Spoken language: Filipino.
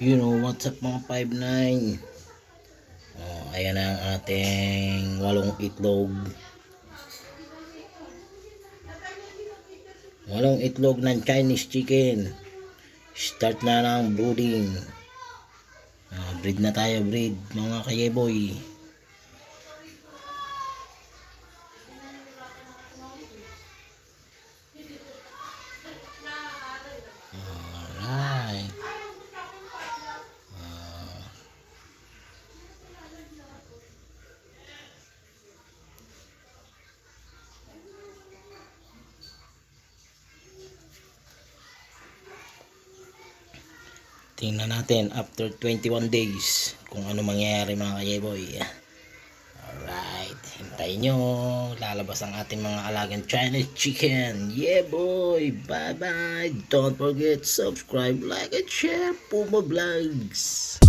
You know, what's up mga 5'9"? Oh, ayan ang ating walong itlog. Walong itlog ng Chinese chicken. Start na ng brooding. Ah, breed na tayo, breed, mga kayeboy. Alright. Tingnan natin after 21 days kung ano mangyayari mga kayeboy. Alright. Hintayin nyo. Lalabas ang ating mga alagang Chinese chicken. Yeah boy. Bye bye. Don't forget subscribe, like, and share Puma Vlogs.